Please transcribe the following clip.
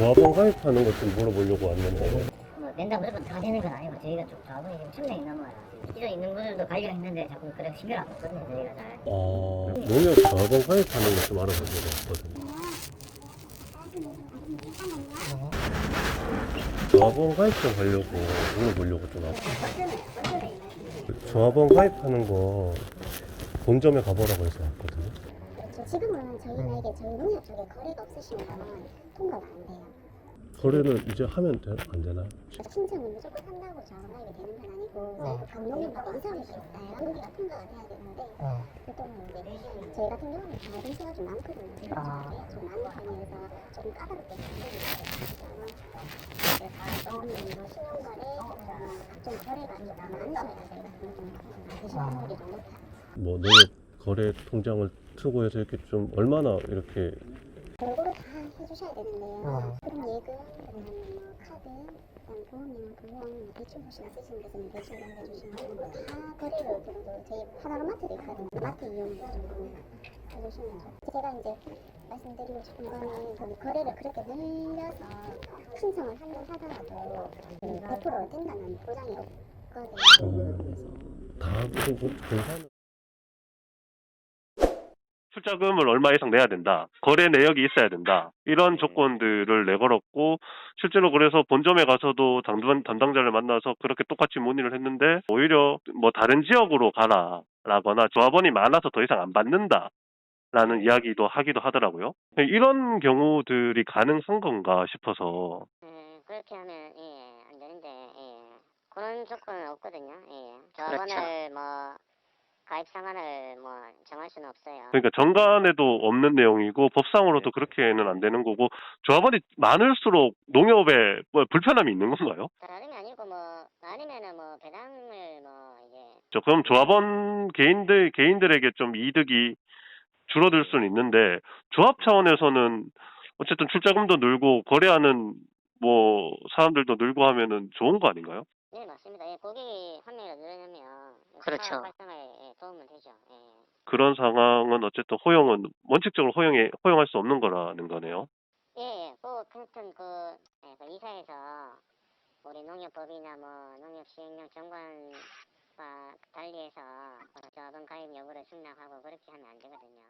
조합원 가입하는 것 좀 물어보려고 왔는데 뭐 낸다 무조건 다 되는 건 아니고 저희가 좀 자본이 지금 천 명이 넘어요. 기존 있는 분들도 관리가 있는데 자꾸 그래 신경 안 썼거든요 저희가 잘. 어, 농협 조합원 가입하는 것 좀 알아보려고 왔거든요. 조합원 가입 좀 하려고 물어보려고 좀 왔어요. 조합원 가입하는 거 본점에 가보라고 해서 왔거든요. 그렇죠. 지금은 저희가 이게 저희 농협 쪽에 거래가 없으시면 통과가 안 돼요. 거래는 이제 하면 되, 안 되나요? 신청은 무조건 한다고 자원하게 되는 건 아니고 저희가 각 농협마다 이사를 있어요. 한국이가 통과가 돼야 되는데 보통은 이제 저희 같은 경우는 작은 시가 좀 많거든요. 아. 좀 많은 편이어서 조금 까다롭게 보험료, 신용거래, 각종 거래가 좀 많으셔야 저희 같은 경우는 좀 분들이 좀 높아요. 뭐 농협 거래 통장을 틀고 해서 이렇게 좀 얼마나 이렇게 다 해주셔야 되는데요. 그럼 예금, 그다음에 뭐 카드, 그다음 보험이나 보험, 뭐 대출 혹시나 쓰시는 데서는 대출 이런 거 주시는 거다 거래를 그래도 저희 하나로 마트도 있거든요. 마트 이용을 좀 해주시면 좋죠. 제가 이제 말씀드리고 싶은 거는 그 거래를 그렇게 늘려서 신청을 한번 하더라도 100% 된다는 보장이 없거든요. 다 무슨 그 공사는 출자금을 얼마 이상 내야 된다. 거래 내역이 있어야 된다. 이런 조건들을 내걸었고 실제로 그래서 본점에 가서도 담당, 담당자를 만나서 그렇게 똑같이 문의를 했는데 오히려 뭐 다른 지역으로 가라 라거나 조합원이 많아서 더 이상 안 받는다. 라는 이야기도 하기도 하더라고요. 이런 경우들이 가능한 건가 싶어서 예, 그렇게 하면 예, 안 되는데 예. 그런 조건은 없거든요. 예. 조합원을 뭐 가입 상한을 뭐 정할 수는 없어요. 그러니까 정관에도 없는 내용이고 법상으로도 그렇게는 안 되는 거고 조합원이 많을수록 농협에 뭐 불편함이 있는 건가요? 다름이 아니고 뭐 아니면은 뭐 배당을 뭐 이제 저 그럼 조합원 개인들 개인들에게 좀 이득이 줄어들 수는 있는데 조합 차원에서는 어쨌든 출자금도 늘고 거래하는 뭐 사람들도 늘고 하면은 좋은 거 아닌가요? 네 맞습니다. 예, 고객이 한 명이라도 늘려면 그렇죠. 사업 활성화에. 그런 상황은 어쨌든 허용은 원칙적으로 허용해 허용할 수 없는 거라는 거네요. 예, 예. 뭐 하여튼 그, 예, 그 이사에서 우리 농협법이나 뭐 농협 시행령 정관과 달리해서 그 조합원 가입 여부를 승낙하고 그렇게 하면 안 되거든요.